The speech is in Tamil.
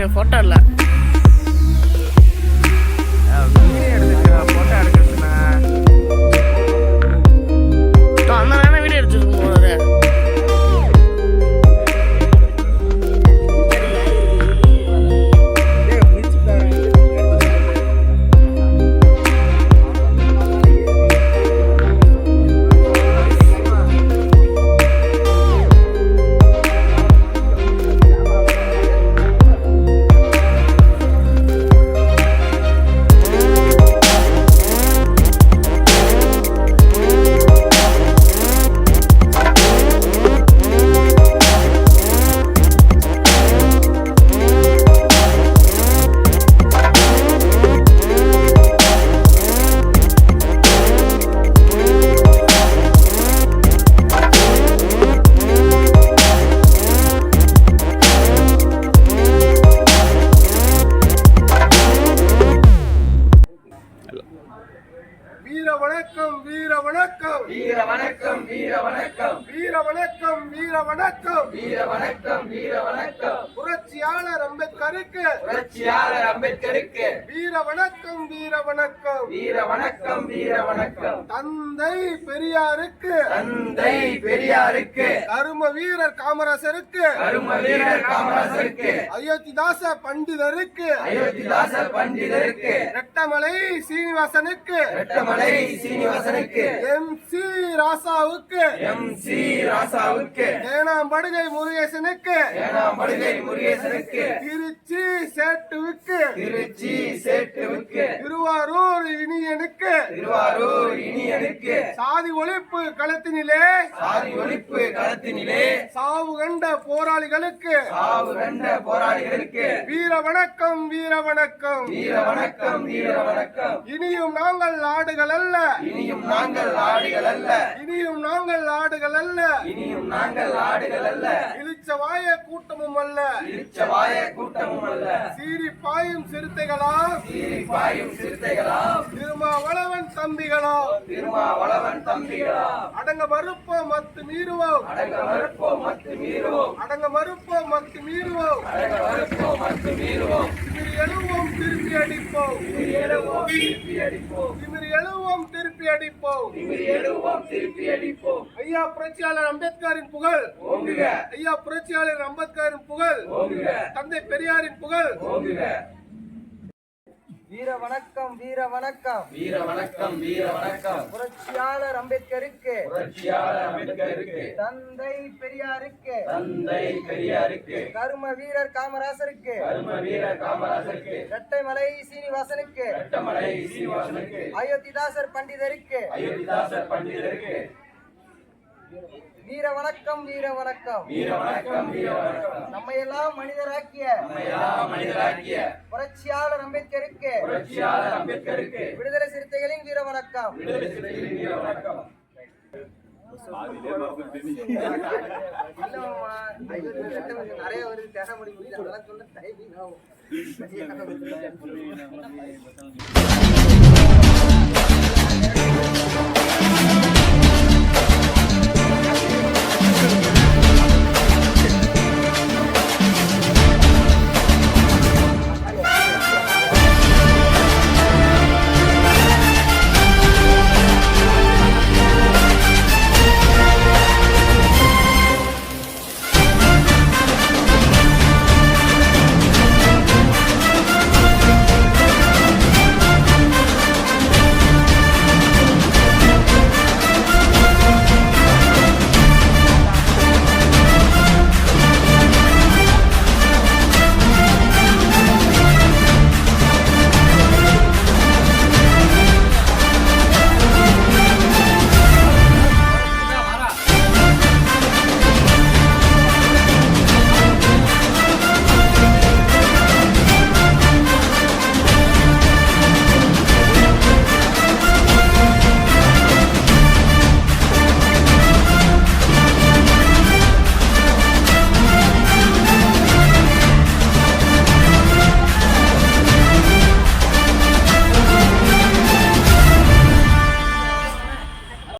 எடுங்க ஃபோட்டோ இல்லை வீர வணக்கம் வீர வணக்கம். வீர வணக்கம் வீர வணக்கம். வீர வணக்கம் வீர வணக்கம். வீர வணக்கம் வீர வணக்கம். புரட்சியாளர் அம்பேத்கருக்கு. புரட்சியாளர் அம்பேத்கருக்கு. வீர வணக்கம் வீர வணக்கம். வீர வணக்கம் வீர வணக்கம். தந்தை பெரியாருக்கு. தந்தை பெரியாருக்கு. கரும வீரர் காமராசருக்கு. கரும வீரர் காமராசருக்கு. அயோத்திதாச பண்டிதருக்கு. அயோத்திதாச பண்டிதருக்கு. ரெட்டமலை சீனிவாசனுக்கு. ரெட்டமலை சீனிவாசனுக்கு. எம் சி ராசாவுக்கு. எம் சி ராசாவுக்கு. ஏனாம்படுகை முருகேசனுக்கு. ஏனாமடுகை முருகேசனுக்கு. திருச்சி சேட்டுவுக்கு. திருச்சி சேட்டுவுக்கு. திருவாரூர் இனியனுக்கு. திருவாரூர் இனியனுக்கு. சாதி ஒழிப்பு களத்தினிலே. சாதி ஒழிப்பு களத்தினிலே. சாவு கண்ட போராளிகளுக்கு. சாவு கண்ட போராளிகளுக்கு. வீர வணக்கம் வீர வணக்கம். வீர வணக்கம் வீர வணக்கம். இனியும் நாங்கள் ஆடுகள் அல்ல. இனியும் நாங்கள் ஆடுகள் அல்ல. இனியும் நாங்கள் ஆடுகள் அல்ல. இனியும் நாங்கள் ஆடுகள் அல்ல. இழிச்சவாய கூட்டமும் அல்ல. இச்சவாய கூட்டமும் அல்ல. சீறி பாயும் சிறுத்தைகளா சீறி பாயும் சிறுத்தைகளாம். திருமாவளவன் தம்பிகளா திருமாவளவன் தம்பிகளா அடங்க மறுப்போம் மத்து மீறுவோம். அடங்க மறுப்போம் மத்து மீறுவோம். அடங்க மறுப்போம் மத்து மீறுவோம். அடங்க மறுப்போம் மத்து மீறுவோம். எழுவோம் திருப்பி அடிப்போம். திமிரி எழுவோம் திருப்பி அடிப்போம். திமிரி எழுவோம் திருப்பி அடிப்போம் திமிரி எழுவோம் திருப்பி அடிப்போம் ஐயா புரட்சியாளர் அம்பேத்கரின் புகழ். ஐயா புரட்சியாளர் அம்பேத்கரின் புகழ். தந்தை பெரியாரின் புகழ். வீர வணக்கம் வீர வணக்கம். வீர வணக்கம் வீர வணக்கம். புரட்சியாளர் அம்பேத்கருக்கு. புரட்சியாளர் அம்பேத்கருக்கு. தந்தை பெரியாருக்கு. தந்தை பெரியாருக்கு. கரும வீரர் காமராசருக்கு. கரும வீரர் காமராசருக்கு. இரட்டைமலை சீனிவாசனுக்கு. ரெட்டமலை சீனிவாசனுக்கு. அயோத்திதாசர் பண்டிதருக்கு. அயோத்திதாசர் பண்டிதருக்கு. வீர வணக்கம் வீர வணக்கம் வீர வணக்கம் வீர வணக்கம் நம்மையெல்லாம் மனிதராக்கிய. நம்மையெல்லாம் மனிதராக்கிய. புரட்சியாளர் அம்பேத்கருக்கு. புரட்சியாளர் அம்பேத்கருக்கு. விடுதலை சிறுத்தைகளின் வீர வணக்கம் விடுதலை சிறுத்தைகளின் வீர வணக்கம் நிறைய வருது தேட முடியும் அதெல்லாம் சொன்ன டைமிங்